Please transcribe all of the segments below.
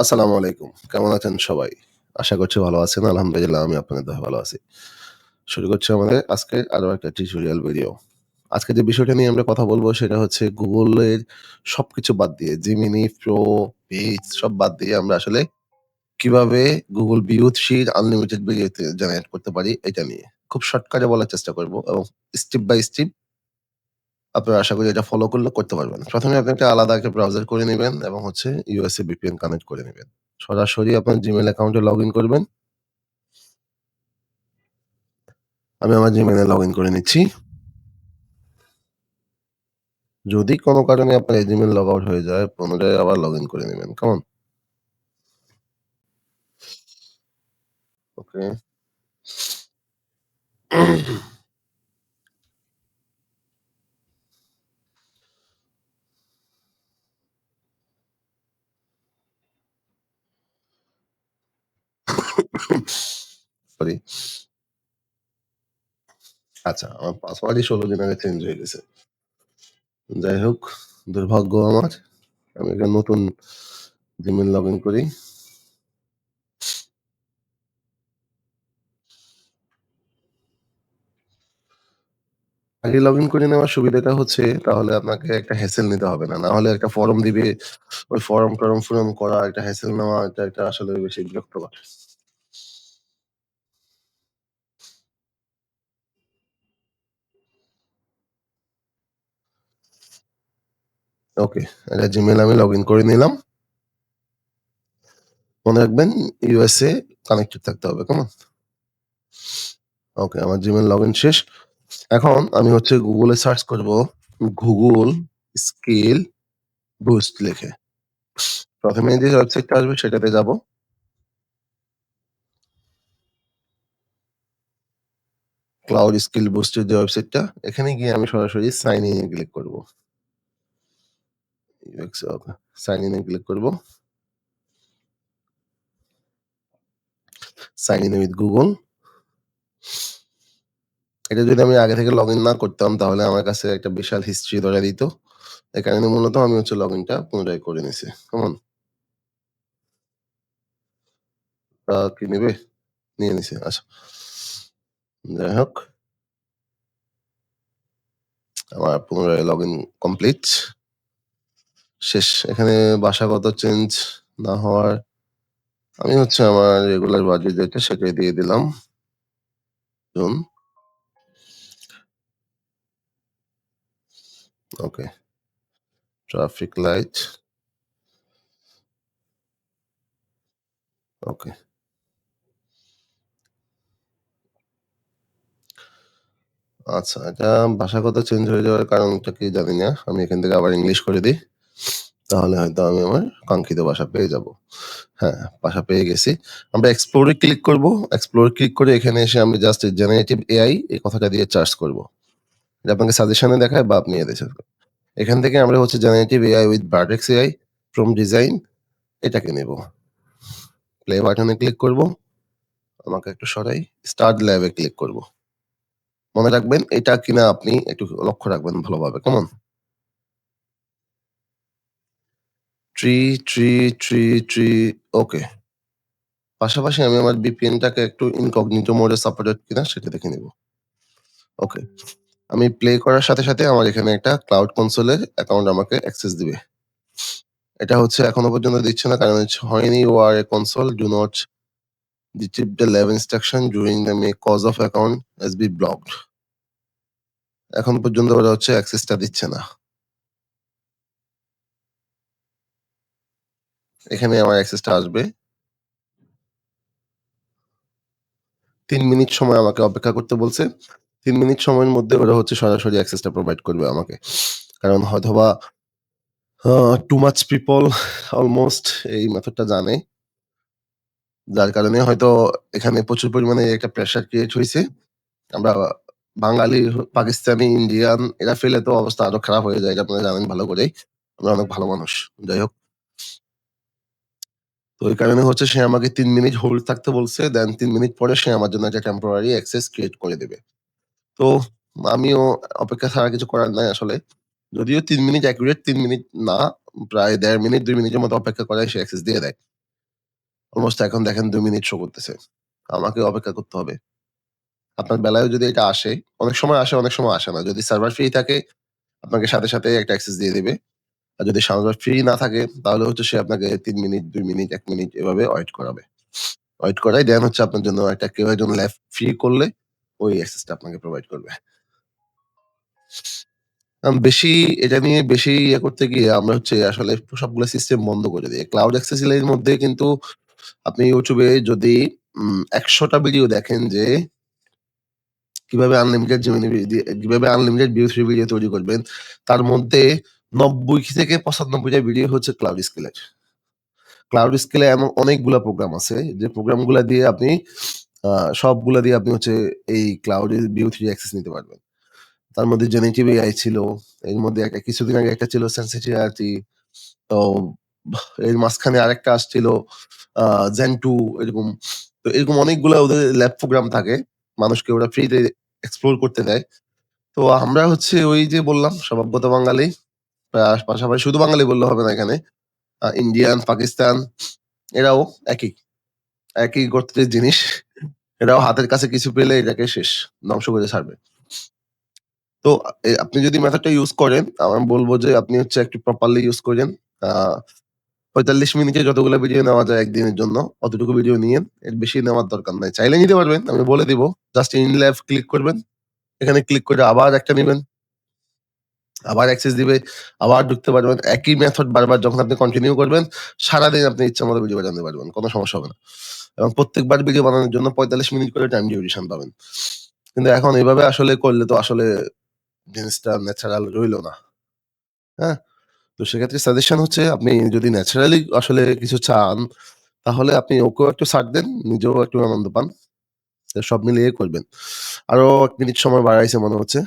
আসসালামু আলাইকুম। কেমন আছেন সবাই? আশা করছি ভালো আছেন। আলহামদুলিল্লাহ, আমি আপনাদের দোয়ায় ভালো আছি। শুরু করছি আমাদের আজকে আরও একটা টিউটোরিয়াল ভিডিও। আজকে যে বিষয়টা নিয়ে আমরা কথা বলব সেটা হচ্ছে গুগলের এর সবকিছু বাদ দিয়ে, Gemini প্রো Bing সব বাদ দিয়ে আমরা আসলে কীভাবে Google বিউৎসির আনলিমিটেড ভিডিওতে জেনারেট করতে পারি, এটা নিয়ে। খুব শর্টকাটে বলার চেষ্টা করব এবং স্টেপ বাই স্টেপ আপনারা আশা করি এটা ফলো করলে করতে পারবেন। প্রথমে আপনি একটা আলাদা একটা ব্রাউজার করে নেবেন এবং হচ্ছে USA VPN কানেক্ট করে নেবেন সরাসরি আপনার জিমেল অ্যাকাউন্টে লগ ইন করবেন। আমি আমার জিমেলে লগ ইন করে নিচ্ছি। যদি কোনো কারণে আপনার এই Gmail লগ আউট হয়ে যায়, পুনরায় আবার লগ ইন করে নেবেন কেমন? ওকে। সরি। আচ্ছা, আমার পাসওয়ার্ডই ১৬ দিন আগে চেঞ্জ হয়ে গেছে। যাই হোক, দুর্ভাগ্য আমার। আমি একটা নতুন Gmail লগইন করি। আগে লগইন করে নেওয়ার সুবিধাটা হচ্ছে তাহলে আপনাকে একটা হ্যাসেল নিতে হবে না। না হলে একটা ফর্ম দিবে। ওই ফর্ম-টরম পূরণ করা, একটা হ্যাসেল নেওয়া এটা এটা আসলে বেশি বিরক্ত বিরক্তকর। ওকে, একটা জিমেল আমি লগইন করে নিলাম। মনে রাখবেন ইউএসএ কানেক্টেড থাকতে হবে। কেমন? ওকে, আমার Gmail লগইন শেষ। এখন আমি হচ্ছে গুগলে সার্চ করব গুগল স্কিল বুস্ট লিখে। প্রথমে যে ওয়েবসাইটটা আসবে সেটাতে যাব। ক্লাউড স্কিল বুস্ট এর যে ওয়েবসাইটটা, এখানে গিয়ে আমি সরাসরি সাইন ইন ক্লিক করব। সাইন ইন ক্লিক করব। Sign in with Google। এটা যদি আমি আগে থেকে লগইন না করতাম তাহলে আমার কাছে একটা বিশাল হিস্ট্রি ধরায় দিত। এই মূলত আমি হচ্ছে লগইনটা পুনরায় করে নিছি। কেমন? কি নিবে? নিয়ে নিছে। আচ্ছা। যাই হোক। আমার পুনরায় লগইন কমপ্লিট। শেষ। এখানে ভাষাগত চেঞ্জ না হওয়ার আমি হচ্ছে আমার রেগুলার বাজেট যেটা সেটাই দিয়ে দিলাম। June. Okay. Traffic light. Okay. আচ্ছা, এটা ভাষাগত চেঞ্জ হয়ে যাওয়ার কারণটা কি জানি না। আমি এখান থেকে আবার ইংলিশ করে দেই। তাহলে হয়তো আমি আমার কাঙ্ক্ষিত বাসা পেয়ে যাব। হ্যাঁ, বাসা পেয়ে গেছি। আমরা এক্সপ্লোরে ক্লিক করব। এক্সপ্লোর ক্লিক করে এখানে এসে আমি জাস্ট জেনারেটিভ এআই এই কথাটা দিয়ে চার্জ করব। যে আপনাকে সাজেশনে দেখায় বা আপনি এদেশে এখান থেকে আমরা হচ্ছে generative AI with Vertex AI, prompt design এটাকে নেব। প্লে বাটনে ক্লিক করব। আমাকে একটু সরাই। স্টার্ট ল্যাবে ক্লিক করব। মনে রাখবেন এটা কিনা আপনি একটু লক্ষ্য রাখবেন ভালোভাবে। কেমন? Tree, tree, tree, tree okay. পাশাপাশি আমি আমার VPN-টাকে একটু ইনকগনিটো মোডে সাপোর্টেড কিনা সেটা দেখে নিব। ওকে। আমি প্লে করার সাথে, সাথে আমার এখানে একটা ক্লাউড কনসোল এর অ্যাকাউন্ট আমাকে অ্যাক্সেস দিবে। এটা হচ্ছে এখনও পর্যন্ত দিচ্ছে না কারণ হচ্ছে হয়নি war a console do not retrieve the lab instruction during the make cause of account has be blocked এখন পর্যন্ত ওরা হচ্ছে অ্যাক্সেসটা দিচ্ছে না। এখানে আমার অ্যাক্সেসটা আসবে। তিন মিনিট সময় আমাকে অপেক্ষা করতে বলছে। তিন মিনিট সময়ের মধ্যে ওরা হচ্ছে সরাসরি অ্যাক্সেসটা প্রোভাইড করবে আমাকে। কারণ হয়তোবা টু মাচ পিপল অলমোস্ট এই মেথডটা জানে। যার কারণে হয়তো এখানে প্রচুর পরিমাণে একটা প্রেশার ক্রিয়েট হয়েছে আমরা বাঙালি, পাকিস্তানি, ইন্ডিয়ান এরা ফেলে তো অবস্থা আরও খারাপ হয়ে যায়। এটা আপনারা জানেন ভালো করেই। আমরা অনেক ভালো মানুষ। যাই হোক। তো ওই কারণে হচ্ছে সে আমাকে তিন মিনিট হোল্ড থাকতে বলছে। দেন তিন মিনিট পরে সে আমার জন্য একটা টেম্পোরারি অ্যাক্সেস ক্রিয়েট করে দেবে তো আমিও অপেক্ষা ছাড়া কিছু করার নাই আসলে। যদিও তিন মিনিট অ্যাকুরেট তিন মিনিট না, প্রায় দেড় মিনিট দুই মিনিটের মতো অপেক্ষা করায় সে অ্যাক্সেস দিয়ে দেয়। অলমোস্ট এখন দেখেন দুই মিনিট শো করতেছে। আমাকে অপেক্ষা করতে হবে। আপনার বেলায়ও যদি এটা আসে, অনেক সময় আসে, অনেক সময় আসে না। যদি সার্ভার ফ্রি থাকে, আপনাকে সাথে, সাথে একটা অ্যাক্সেস দিয়ে দিবে। আর যদি সার্ভার ফ্রি না থাকে, তাহলে হচ্ছে সে আপনাকে তিন মিনিট, দুই মিনিট, এক মিনিট এভাবে ওয়েট করাবে। ওয়েট করাই দেন হচ্ছে আপনার জন্য একটা কেউ একজন লেফট ফ্রি করলে ওই অ্যাক্সেসটা আপনাকে প্রোভাইড করবে। বেশি এটা নিয়ে বেশি ইয়ে করতে গিয়ে আমরা হচ্ছে আসলে সবগুলা সিস্টেম বন্ধ করে দিই। ক্লাউড অ্যাক্সেসিবল এর মধ্যে কিন্তু আপনি ইউটিউবে যদি ১০০ ভিডিও দেখেন যে কীভাবে আনলিমিটেড কীভাবে আনলিমিটেড ভিউ থ্রি ভিডিও তৈরি করবেন। তার মধ্যে ৯০ থেকে ৯৫ টা ভিডিও হচ্ছে ক্লাউড স্কেলের। ক্লাউড স্কেলে এমন অনেকগুলা প্রোগ্রাম আছে, যে প্রোগ্রামগুলা দিয়ে আপনি সবগুলা দিয়ে আপনি হচ্ছে এই ক্লাউড এর ভিউ থ্রি অ্যাক্সেস নিতে পারবেন। তার মধ্যে জেনারেটিভ এআই ছিল। এর মধ্যে একটা, কিছুদিন আগে একটা ছিল সেনসিটিভিটি। তো এর মাঝখানে আরেকটা আসছিল জেন টু এরকম। তো এরকম অনেকগুলা ওদের ল্যাব প্রোগ্রাম থাকে। মানুষকে ওরা ফ্রিতে এক্সপ্লোর করতে দেয়। তো আমরা হচ্ছে ওই যে বললাম স্বভাবগত বাঙালি। পাশাপাশি শুধু বাঙালি বললে হবে না এখানে। ইন্ডিয়ান, পাকিস্তান এরাও একই। একই গোত্রের জিনিস। এরাও হাতের কাছে কিছু পেলে এটাকে শেষ। ধ্বংস করে ছাড়বে। তো আপনি যদি মেথডটা ইউজ করেন, আমি বলব যে আপনি হচ্ছে একটু প্রপারলি ইউজ করেন। ৪৫ মিনিটে যতগুলো ভিডিও নেওয়া যায় একদিনের জন্য, অতটুকু ভিডিও নিয়েন। এর বেশি নেওয়ার দরকার নাই। চাইলে নিতে পারবেন। আমি বলে দিব। জাস্ট ইন লাইভ ক্লিক করবেন। এখানে ক্লিক করে আবার একটা নিবেন। আবার অ্যাক্সেস দিবে। আবার ঢুকতে পারবেন। একই মেথড বারবার যখন আপনি কন্টিনিউ করবেন, সারাদিন আপনি ইচ্ছামত ভিডিও বানাতে পারবেন। কোনো সমস্যা হবে না। এবং প্রত্যেকবার ভিডিও বানানোর জন্য ৪৫ মিনিট করে টাইম ডিউরেশন পাবেন। কিন্তু এখন এভাবে আসলে করলে তো আসলে জিনিসটা ন্যাচারাল রইল না। হ্যাঁ? তো সেক্ষেত্রে সাজেশন হচ্ছে আপনি যদি ন্যাচারালি আসলে কিছু চান, তাহলে আপনি ওকেও একটু ছাড় দেন, নিজেও একটু আনন্দ পান। সব মিলিয়ে করবেন। আরও এক মিনিট সময় বাড়াইছে মনে হচ্ছে।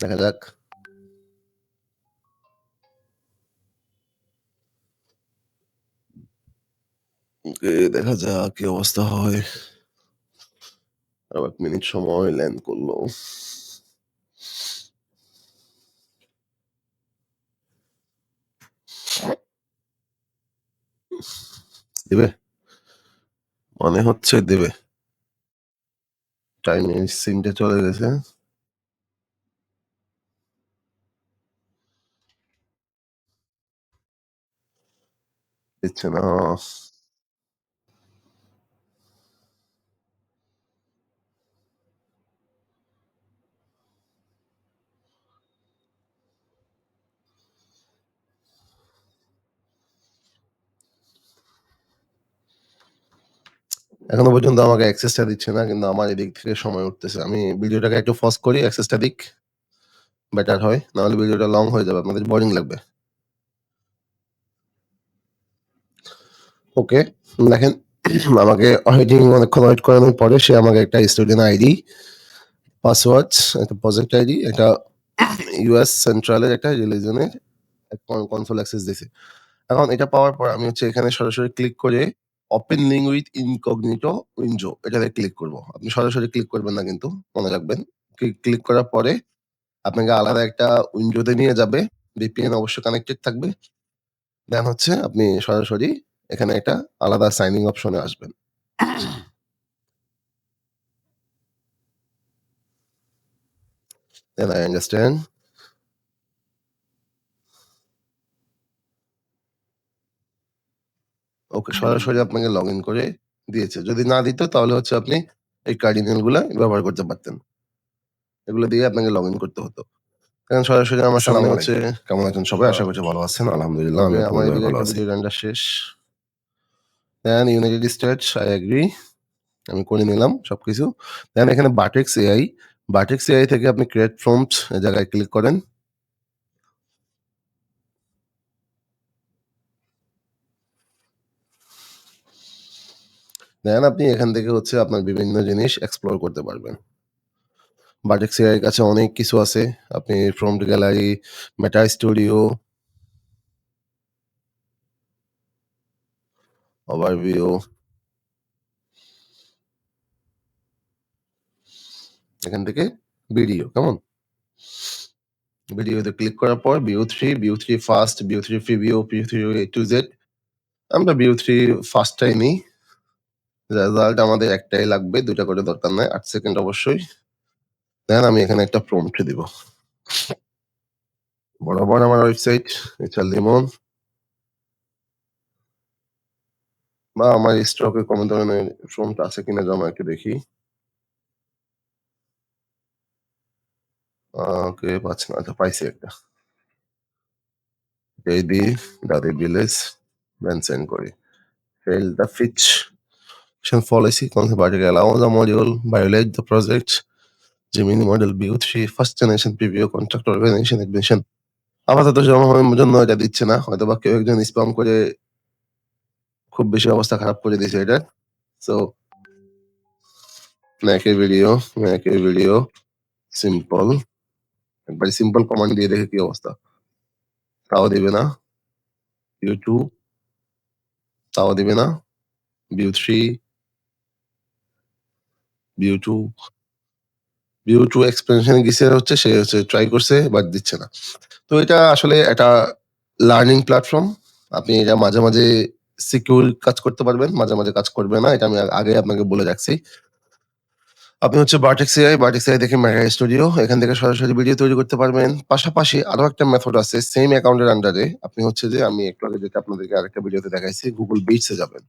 দেখা যাক। দেখা যাক কি অবস্থা হয়। আরও ১ মিনিট সময় ল্যান্ড করল। দেবে মনে হচ্ছে দেবে। টাইম সিনটা চলে গেছে। দিচ্ছে। এখনও পর্যন্ত আমাকে অ্যাক্সেসটা দিচ্ছে না। কিন্তু আমার এদিক থেকে সময় উঠতেছে। আমি ভিডিওটাকে একটু পজ করি, অ্যাক্সেসটা দিক। বেটার হয়। নাহলে ভিডিওটা লং হয়ে যাবে। আপনাদের বোরিং লাগবে। ওকে। দেখেন আমাকে ওয়েটিং অনেকক্ষণ ওয়েট করানোর পরে সে আমাকে একটা স্টুডেন্ট আইডি, পাসওয়ার্ড, একটা প্রজেক্ট আইডি, একটা ইউএস সেন্ট্রালের একটা রিলিজনের কন কনসোল অ্যাক্সেস দিছে। এখন এটা পাওয়ার পর আমি হচ্ছে এখানে সরাসরি ক্লিক করে open link with incognito window এটাতে ক্লিক করব। আপনি সরাসরি ক্লিক করবেন না কিন্তু মনে রাখবেন। ক্লিক করার পরে আপনাকে আলাদা একটা উইন্ডোতে নিয়ে যাবে। VPN অবশ্যই কানেক্টেড থাকবে। দেন হচ্ছে আপনি সরাসরি এখানে একটা আলাদা সাইনিং অপশনে আসবেন। Then I understand. ওকে, সরাসরি আপনাকে লগইন করে দিয়েছে। যদি না দিত তাহলে হচ্ছে আপনি এই কার্ডিনালগুলা ব্যবহার করতে পারতেন। এগুলো দিয়ে আপনাকে লগইন করতে হতো। এখন সরাসরি আমার সামনে হচ্ছে কেমন আছেন সবাই? আশা করছি ভালো আছেন। আলহামদুলিল্লাহ আমি আমার শেষ। Then United States I agree. আমি করে নিলাম সবকিছু। দেন এখানে বাটেক্স এআই, বাটেক্স এআই থেকে আপনি ক্রিয়েট এই জায়গায় ক্লিক করেন। দেন আপনি এখান থেকে হচ্ছে আপনার বিভিন্ন জিনিস এক্সপ্লোর করতে পারবেন। বাটেক্স এআই এর কাছে অনেক কিছু আছে। আপনি prompt gallery, meta studio overview এখান থেকে ভিডিও কেমন? ভিডিওতে ক্লিক করার পর view 3, view 3 first, view 3 preview, view 3 A to Z আমরা ভিউ 3 ফার্স্টটাই নিই। রেজাল্ট আমাদের একটাই লাগবে, ২ টা করে দরকার নাই। ৮ সেকেন্ড অবশ্যই। দেন আমি এখানে একটা প্রম্পট দিব। বরাবর আমার ওয়েবসাইট এইচআর লিমন। বা আমার স্টকে কোন ধরনের ফ্রন্ট আছে কিনা জমা একটু দেখি। ওকে, পাচ্ছি না আচ্ছা পাইছি একটা। এই দি দাদি বিলেস মেনশন করি। ফেল দা ফিচ ফিকশন পলিসি কোন বাড়ি গেল আমার the module বায়োলাইজ the model be with first generation পিভিও contract organization admission আমার জমা জন্য এটা দিচ্ছে না। হয়তো বা কেউ একজন স্পাম করে খুব বেশি অবস্থা খারাপ করে দিয়েছে এটা। সো ম্যাকের ভিডিও ম্যাকের ভিডিও সিম্পল একবার সিম্পল কমান্ড দিয়ে দেখে কি অবস্থা। তাও দেবে না। ভিউ টু তাও দেবে না। View three view two view two expansion গেছে হচ্ছে, সে হচ্ছে ট্রাই করছে বাট দিচ্ছে না। তো এটা আসলে একটা লার্নিং প্ল্যাটফর্ম আপনি এটা মাঝে মাঝে সিকিউর কাজ করতে পারবেন, মাঝে মাঝে কাজ করবে না, এটা আমি আগে আপনাকে বলে রাখছি। আপনি হচ্ছে বার্টেক্স এআই বার্টেক্স এআই দেখে ম্যাকা স্টুডিও এখান থেকে সরাসরি ভিডিও তৈরি করতে পারবেন। পাশাপাশি আরও একটা মেথড আছে সেম অ্যাকাউন্টের আন্ডারে আপনি হচ্ছে যে, আমি একটু আগে যেটা আপনাদেরকে আরেকটা ভিডিওতে দেখাইছি গুগল বিটস যাবেন।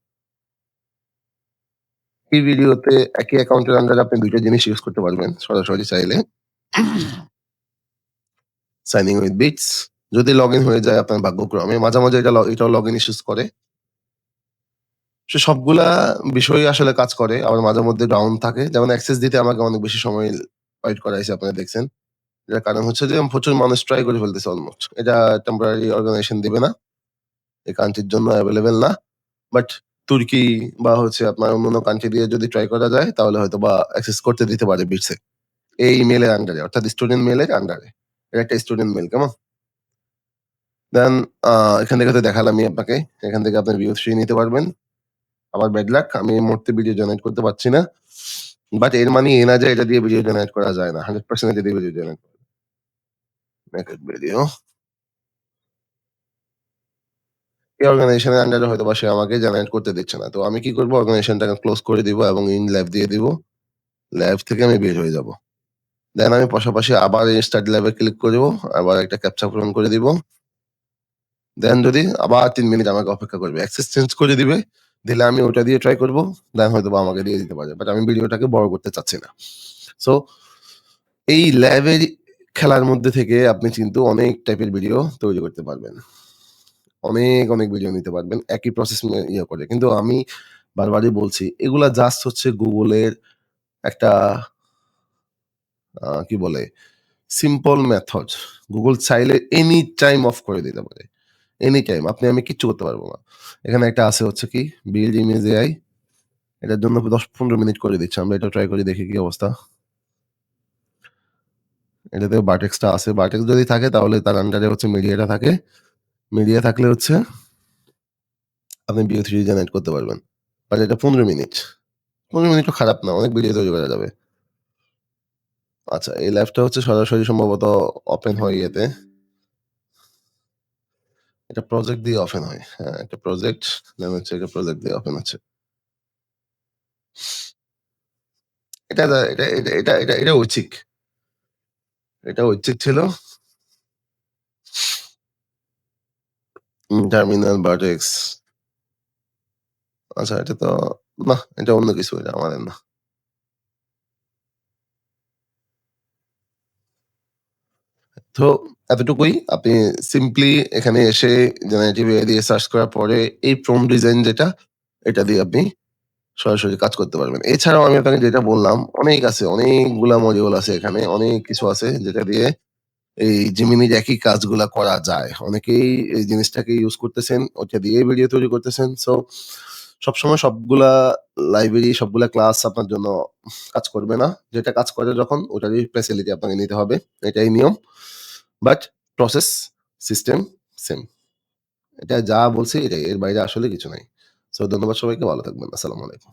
এই ভিডিওতে একই অ্যাকাউন্টের আন্ডারে আপনি দুইটা জিনিস ইউজ করতে পারবেন, সরাসরি চাইলে। সাইনিং উইথ বিটস যদি লগ ইন হয়ে যায় আপনার ভাগ্যক্রমে, মাঝে মাঝে এটা এটাও লগ ইন ইস্যুস করে। সে সবগুলা বিষয় আসলে কাজ করে, আবার মাঝে মধ্যে ডাউন থাকে। যেমন অ্যাক্সেস দিতে আমাকে অনেক বেশি সময় ওয়েট করা করাইছে, আপনারা দেখছেন। এটার কারণ হচ্ছে যে প্রচুর মানুষ ট্রাই করে ফেলতেছে অলমোস্ট এটা টেম্পোরারি অর্গানাইজেশন দিবে না। এই কান্ট্রির জন্য অ্যাভেলেবেল না। বাট তুর্কি বা হচ্ছে আপনার অন্য কান্ট্রি দিয়ে যদি ট্রাই করা যায়, তাহলে হয়তো বা অ্যাক্সেস করতে দিতে পারে বিটসে এই ইমেলের আন্ডারে অর্থাৎ স্টুডেন্ট মেলের আন্ডারে এটা একটা স্টুডেন্ট মেল কেমন? দেন এখান থেকে তো দেখালামই আপনাকে। এখান থেকে আপনার ভিউ থ্রি নিতে পারবেন। আমার ব্যাড লাক আমি এই মুহূর্তে ভিডিও জেনারেট করতে পারছি না। বাট এর মানে এ না যে এটা দিয়ে ভিডিও জেনারেট করা যায় না হান্ড্রেড পার্সেন্ট এটা দিয়ে ভিডিও জেনারেট ভিডিও এই অর্গানাইজেশনের আন্ডারে হয়তো সে আমাকে জেনারেট করতে দিচ্ছে না। তো আমি কি করব? অর্গানাইজেশনটাকে ক্লোজ করে দিব এবং ইন ল্যাব দিয়ে দিব। ল্যাব থেকে আমি বের হয়ে যাব। দেন আমি পাশাপাশি আবার স্টাডি ল্যাবে ক্লিক করব, আবার একটা ক্যাপচা পূরণ করে দিব। দেন যদি আবার তিন মিনিট আমাকে অপেক্ষা করবে অ্যাক্সেস চেঞ্জ করে দিবে। দিলে আমি ওটা দিয়ে ট্রাই করব দেন হয়তো বা আমাকে দিয়ে দিতে পারে বাট আমি ভিডিওটাকে বড় করতে চাচ্ছি না। সো এই ল্যাবের খেলার মধ্যে থেকে আপনি কিন্তু অনেক টাইপের ভিডিও তৈরি করতে পারবেন। অনেক অনেক ভিডিও নিতে পারবেন, একই প্রসেস ইয়ে করে। কিন্তু আমি বারবারই বলছি, এগুলা জাস্ট হচ্ছে গুগলের একটা কি বলে সিম্পল মেথড গুগল চাইলে এনি টাইম অফ করে দিতে পারে। এনি টাইম আপনি, আমি কিচ্ছু করতে পারব না। এখানে একটা আছে হচ্ছে কি বিল্ড ইমেজ এআই এটার জন্য দশ, পনেরো মিনিট করে দিচ্ছি। আমরা এটা ট্রাই করে, দেখি কি অবস্থা। এটাতে বাটেক্সটা আছে। বাটেক্স যদি থাকে, তাহলে তার আন্ডারে হচ্ছে মিডিয়াটা থাকে। মিডিয়া থাকলে হচ্ছে আপনি বিও থ্রি জেনারেট করতে পারবেন। বাট এটা পনেরো মিনিট পনেরো মিনিটও খারাপ না, অনেক ভিডিও তৈরি করা যাবে। আচ্ছা এই ল্যাবটা হচ্ছে সরাসরি সম্ভবত ওপেন হয় ইয়েতে। এটা প্রজেক্ট দিয়ে ওপেন হয় হ্যাঁ একটা প্রজেক্ট দেন হচ্ছে এটা প্রজেক্ট দিয়ে ওপেন হচ্ছে। এটা এটা এটা এটা এটা এটা ঐচ্ছিক। এটা ঐচ্ছিক ছিল। টার্মিনাল বাটেক্স আচ্ছা এটা তো, না, এটা অন্য কিছু, এটা আমাদের না। তো এতটুকুই। আপনি সিম্পলি এখানে এসে জেনারেটিভ এআই দিয়ে সার্চ করার পরে এই প্রম ডিজাইন যেটা, এটা দিয়ে আপনি সরাসরি কাজ করতে পারবেন। এছাড়াও আমি আপনাকে যেটা বললাম, অনেক আছে, অনেকগুলা মডিউল আছে এখানে, অনেক কিছু আছে যেটা দিয়ে এই জিমিনির একই কাজগুলা করা যায়। অনেকেই এই জিনিসটাকে ইউজ করতেছেন ওটা দিয়ে ভিডিও তৈরি করতেছেন। সো সবসময় সবগুলা লাইব্রেরি সবগুলা ক্লাস আপনার জন্য কাজ করবে না। যেটা কাজ করে যখন, ওটারই ফ্যাসিলিটি আপনাকে নিতে হবে। এটাই নিয়ম। বাট প্রসেস সিস্টেম সেম এটা যা বলছি এটাই এর বাইরে আসলে কিছু নাই। সো ধন্যবাদ সবাইকে, ভালো থাকবেন। আসসালামু আলাইকুম।